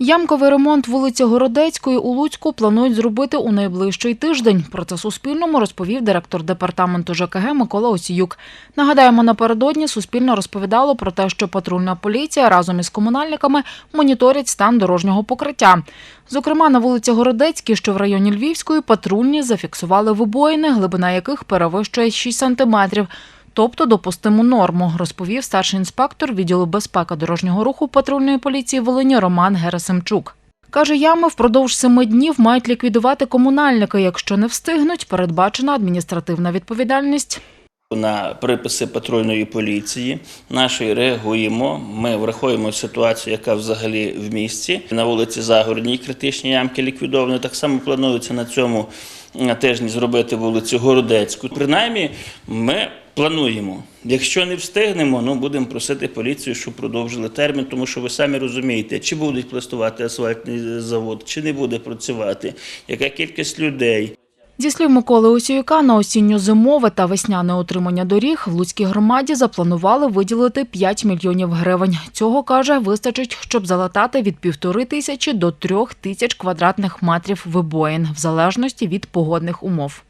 Ямковий ремонт вулиці Городецької у Луцьку планують зробити у найближчий тиждень. Про це Суспільному розповів директор департаменту ЖКГ Микола Осіюк. Нагадаємо, напередодні Суспільно розповідало про те, що патрульна поліція разом із комунальниками моніторять стан дорожнього покриття. Зокрема, на вулиці Городецькій, що в районі Львівської, патрульні зафіксували вибоїни, глибина яких перевищує 6 сантиметрів. Тобто допустиму норму, розповів старший інспектор відділу безпеки дорожнього руху патрульної поліції Волині Роман Герасимчук. Каже, ями впродовж семи днів мають ліквідувати комунальники. Якщо не встигнуть, передбачена адміністративна відповідальність. На приписи патрульної поліції нашої реагуємо. Ми враховуємо ситуацію, яка взагалі в місті. На вулиці Загородній критичні ямки ліквідовані. Так само планується на цьому тижні зробити вулицю Городецьку. Принаймні, ми плануємо. Якщо не встигнемо, ну будемо просити поліцію, щоб продовжили термін, тому що ви самі розумієте, чи будуть пластувати асфальтний завод, чи не буде працювати, яка кількість людей. Зі слів Миколи Осіюка, на осінньо-зимове та весняне отримання доріг в Луцькій громаді запланували виділити 5 мільйонів гривень. Цього, каже, вистачить, щоб залатати від півтори тисячі до трьох тисяч квадратних метрів вибоїн, в залежності від погодних умов.